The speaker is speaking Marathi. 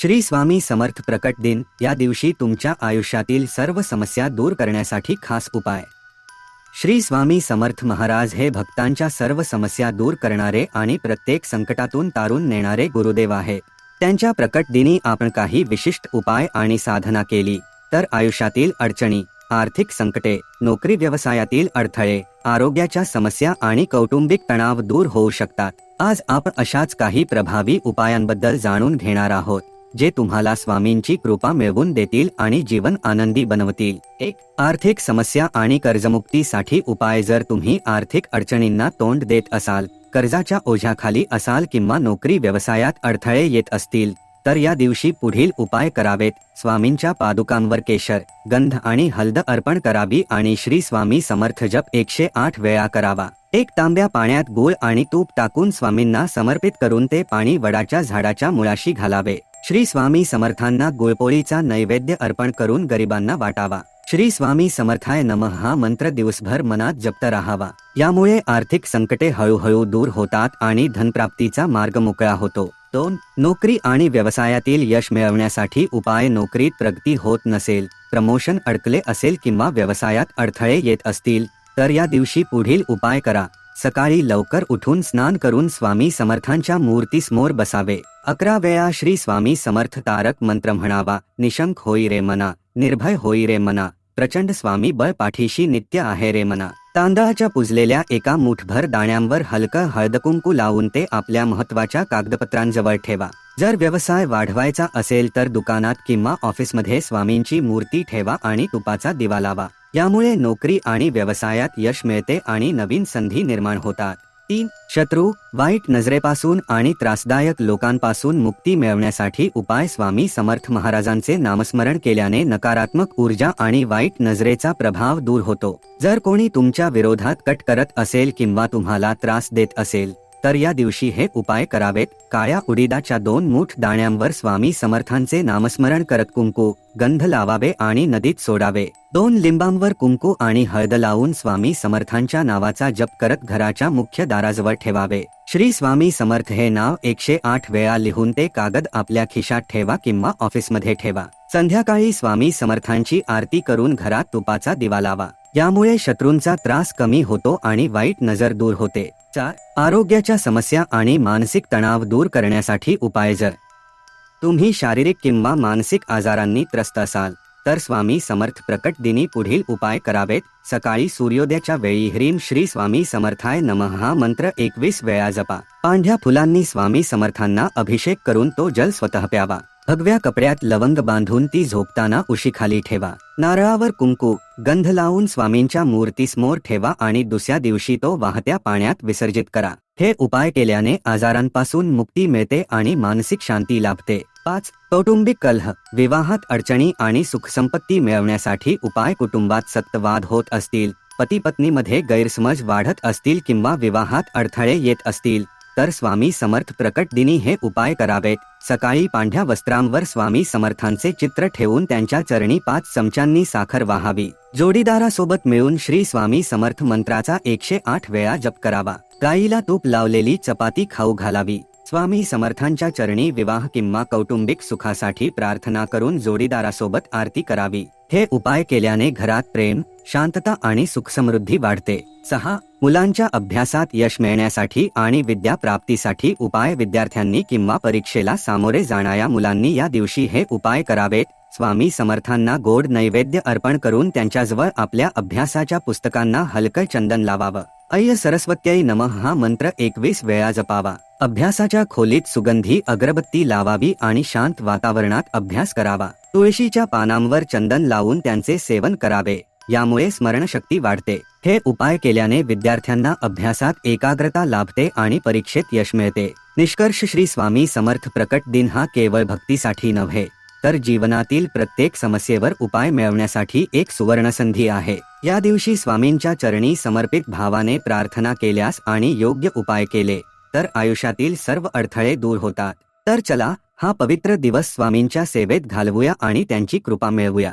श्री स्वामी समर्थ प्रकट दिन या दिवशी तुमच्या आयुष्यातील सर्व समस्या दूर करण्यासाठी खास उपाय. श्री स्वामी समर्थ महाराज हे भक्तांच्या सर्व समस्या दूर करणारे आणि प्रत्येक संकटातून तारून नेणारे गुरुदेव आहे. त्यांच्या प्रकट दिनी आपण काही विशिष्ट उपाय आणि साधना केली तर आयुष्यातील अडचणी आर्थिक संकटे नोकरी व्यवसायातील अडथळे आरोग्याच्या समस्या आणि कौटुंबिक तणाव दूर होऊ शकतात. आज आपण अशाच काही प्रभावी उपायांबद्दल जाणून घेणार आहोत. जे तुम्हाला स्वामींची कृपा मिळवून देतील आणि जीवन आनंदी बनवतील. एक आर्थिक समस्या आणि कर्जमुक्तीसाठी उपाय जर तुम्ही आर्थिक अडचणींना तोंड देत असाल कर्जाच्या ओझ्याखाली असाल किंवा नोकरी व्यवसायात अडथळे येत असतील तर या दिवशी पुढील उपाय करावेत. स्वामींच्या पादुकांवर केशर गंध आणि हल्द अर्पण करावी आणि श्री स्वामी समर्थ जप एकशे आठ वेळा करावा. एक तांब्या पाण्यात गूळ आणि तूप टाकून स्वामींना समर्पित करून ते पाणी वडाच्या झाडाच्या मुळाशी घालावे. श्री स्वामी समर्थांना गुळपोळीचा नैवेद्य अर्पण करून गरिबांना वाटावा. श्री स्वामी समर्थाय नमः हा मंत्र दिवसभर मनात जप्त राहावा. यामुळे आर्थिक संकटे हळूहळू दूर होतात आणि धनप्राप्तीचा मार्ग मोकळा होतो. दोन नोकरी आणि व्यवसायातील यश मिळवण्यासाठी उपाय नोकरीत प्रगती होत नसेल प्रमोशन अडकले असेल किंवा व्यवसायात अडथळे येत असतील तर या दिवशी पुढील उपाय करा. सकाळी लवकर उठून स्नान करून स्वामी समर्थांच्या मूर्तीसमोर बसावे. अकरा वेळा श्री स्वामी समर्थ तारक मंत्र म्हणावा निशंक होई रे मना निर्भय होई रे मना प्रचंड स्वामी बळ पाठीशी नित्य आहे रे मना. तांदळाच्या पुजलेल्या एका मुठभर दाण्यांवर हलकं हळदकुंकू लावून ते आपल्या महत्त्वाच्या कागदपत्रांजवळ ठेवा. जर व्यवसाय वाढवायचा असेल तर दुकानात किंवा ऑफिसमध्ये स्वामींची मूर्ती ठेवा आणि तुपाचा दिवा लावा. यामुळे नोकरी आणि व्यवसायात यश मिळते आणि नवीन संधी निर्माण होतात. तीन शत्रू वाईट नजरेपासून आणि त्रासदायक लोकांपासून मुक्ती मिळवण्यासाठी उपाय स्वामी समर्थ महाराजांचे नामस्मरण केल्याने नकारात्मक ऊर्जा आणि वाईट नजरेचा प्रभाव दूर होतो. जर कोणी तुमच्या विरोधात कट करत असेल किंवा तुम्हाला त्रास देत असेल तर या दिवशी हे उपाय करावेत. काळ्या उडीदाच्या दोन मूठ दाण्यांवर स्वामी समर्थांचे नामस्मरण करत कुंकू गंध लावावे आणि नदीत सोडावे. दोन लिंबांवर कुंकू आणि हळद लावून स्वामी समर्थांच्या नावाचा जप करत घराच्या मुख्य दाराजवळ ठेवावे. श्री स्वामी समर्थ हे नाव एकशे आठ वेळा लिहून ते कागद आपल्या खिशात ठेवा किंवा ऑफिसमध्ये ठेवा. संध्याकाळी स्वामी समर्थांची आरती करून घरात तुपाचा दिवा लावा. यामुळे शत्रूंचा त्रास कमी होतो आणि वाईट नजर दूर होते. चार आरोग्याच्या समस्या आणि मानसिक तणाव दूर करण्यासाठी उपाय जर. तुम्ही शारीरिक किंवा मानसिक आजारांनी त्रस्त असाल तर स्वामी समर्थ प्रकट दिनी पुढील उपाय करावेत. सकाळी सूर्योदयाच्या वेळी ह्रीम श्री स्वामी समर्थाय नमः हा मंत्र एकवीस वेळा जपा. पांढ्या फुलांनी स्वामी समर्थांना अभिषेक करून तो जल स्वतः प्यावा. भगव्या कपड्यात लवंग बांधून ती झोपताना उशीखाली ठेवा. नारळावर कुंकू गंध लावून स्वामींच्या मूर्तीसमोर ठेवा आणि दुसऱ्या दिवशी तो वाहत्या पाण्यात विसर्जित करा. हे उपाय केल्याने आजारांपासून मुक्ती मिळते आणि मानसिक शांती लाभते. पाच कौटुंबिक कलह विवाहात अडचणी आणि सुखसंपत्ती मिळवण्यासाठी उपाय कुटुंबात सत्तवाद होत असतील पती पत्नीमध्ये गैरसमज वाढत असतील किंवा विवाहात अडथळे येत असतील. तर स्वामी समर्थ प्रकट दिनी हे उपाय करावेत सकाळी पांढ्या वस्त्रांवर स्वामी समर्थांचे चित्र ठेवून त्यांच्या चरणी पाच चमच्यांनी साखर वाहावी. जोडीदारासोबत मिळून श्री स्वामी समर्थ मंत्राचा एकशे आठ वेळा जप करावा. गाईला तूप लावलेली चपाती खाऊ घालावी. स्वामी समर्थांच्या चरणी विवाह किंवा कौटुंबिक सुखासाठी प्रार्थना करून जोडीदारासोबत आरती करावी. हे उपाय केल्याने घरात प्रेम शांतता आणि सुखसमृद्धी वाढते. सहा मुलांच्या अभ्यासात यश मिळण्यासाठी आणि विद्या प्राप्तीसाठी उपाय विद्यार्थ्यांनी किंवा परीक्षेला सामोरे जाणाऱ्या मुलांनी या दिवशी हे उपाय करावेत. स्वामी समर्थांना गोड नैवेद्य अर्पण करून त्यांच्याजवळ आपल्या अभ्यासाच्या पुस्तकांना हलकं चंदन लावावं. अय्य सरस्वत्याई नमः हा मंत्र एकवीस वेळा जपावा. अभ्यासाच्या खोलीत सुगंधी अगरबत्ती लावावी आणि शांत वातावरणात अभ्यास करावा. तुळशीच्या पानांवर चंदन लावून त्यांचे सेवन करावे. यामुळे स्मरणशक्ती वाढते. हे उपाय केल्याने विद्यार्थ्यांना अभ्यासात एकाग्रता लाभते आणि परीक्षेत यश मिळते. निष्कर्ष श्री स्वामी समर्थ प्रकट दिन हा केवळ भक्तीसाठी नव्हे तर जीवनातील प्रत्येक समस्येवर उपाय मिळवण्यासाठी एक सुवर्णसंधी आहे. या दिवशी स्वामींच्या चरणी समर्पित भावाने प्रार्थना केल्यास आणि योग्य उपाय केले तर आयुष्यातील सर्व अडथळे दूर होतात. तर चला हा पवित्र दिवस स्वामींच्या सेवेत घालवूया आणि त्यांची कृपा मिळवूया.